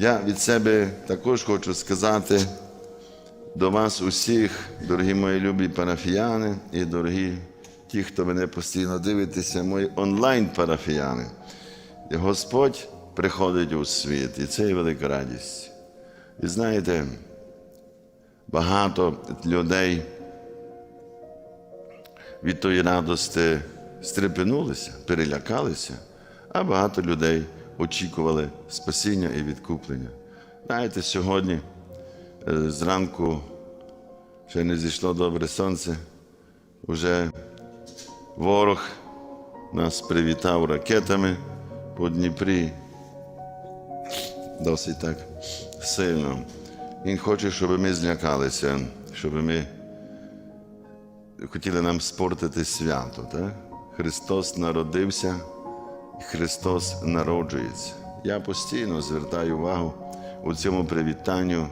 Я від себе також хочу сказати до вас усіх, дорогі мої любі парафіяни і дорогі ті, хто мене постійно дивитеся, мої онлайн-парафіяни. Господь приходить у світ, і це є велика радість. І знаєте, багато людей від тої радості стрепенулися, перелякалися, а багато людей очікували спасіння і відкуплення. Знаєте, сьогодні е, зранку ще не зійшло добре сонце, вже ворог нас привітав ракетами по Дніпрі. Досить так сильно. Він хоче, щоб ми злякалися, щоб ми хотіли нам спортити свято. Так? Христос народився, Христос народжується. Я постійно звертаю увагу у цьому привітанню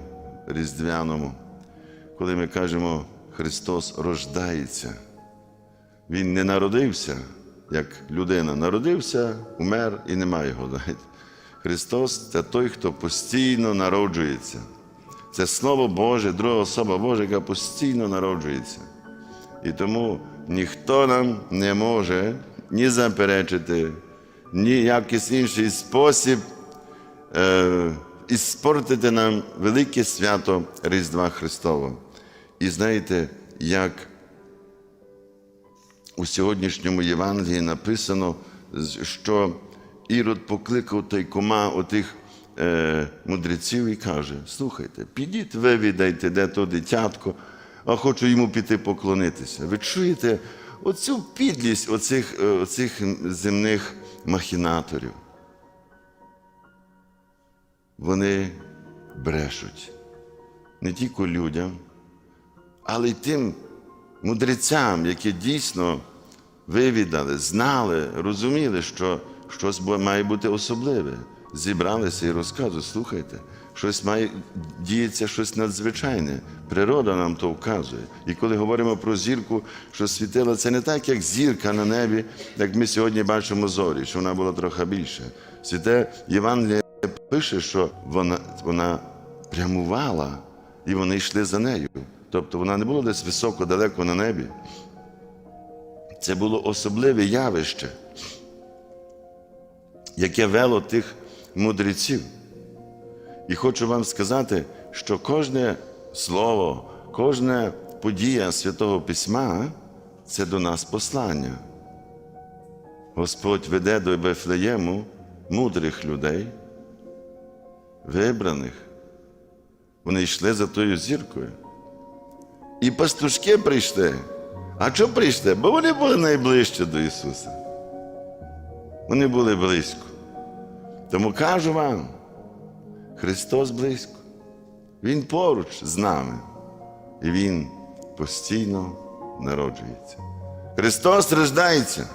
різдвяному, коли ми кажемо, Христос рождається. Він не народився, як людина. Народився, умер і немає його. знаєте. Христос це той, хто постійно народжується. Це Слово Боже, друга особа Божа, яка постійно народжується. І тому ніхто нам не може ні заперечити, ні якийсь інший спосіб е, іспортити нам велике свято Різдва Христового. І знаєте, як у сьогоднішньому Євангелії написано, що Ірод покликав тайкома отих е, мудреців і каже: слухайте, підіть, вивідайте, де то дитятко, а хочу йому піти поклонитися. Ви чуєте оцю підлість оцих, е, оцих земних махінаторів? Вони брешуть не тільки людям, але й тим мудрецям, які дійсно вивідали, знали, розуміли, що щось має бути особливе. Зібралися і розказують, слухайте, щось має діється щось надзвичайне. Природа нам то вказує. І коли говоримо про зірку, що світила, це не так, як зірка на небі, як ми сьогодні бачимо зорі, що вона була трохи більше. Святе Євангеліє пише, що вона, вона прямувала, і вони йшли за нею. Тобто вона не була десь високо, далеко на небі. Це було особливе явище, яке вело тих мудреців. І хочу вам сказати, що кожне слово, кожна подія Святого Письма це до нас послання. Господь веде до Вифлеєму мудрих людей, вибраних. Вони йшли за тою зіркою. І пастушки прийшли. А чому прийшли? Бо вони були найближче до Ісуса. Вони були близько. Тому кажу вам, Христос близько. Він поруч з нами. І Він постійно народжується. Христос рождається.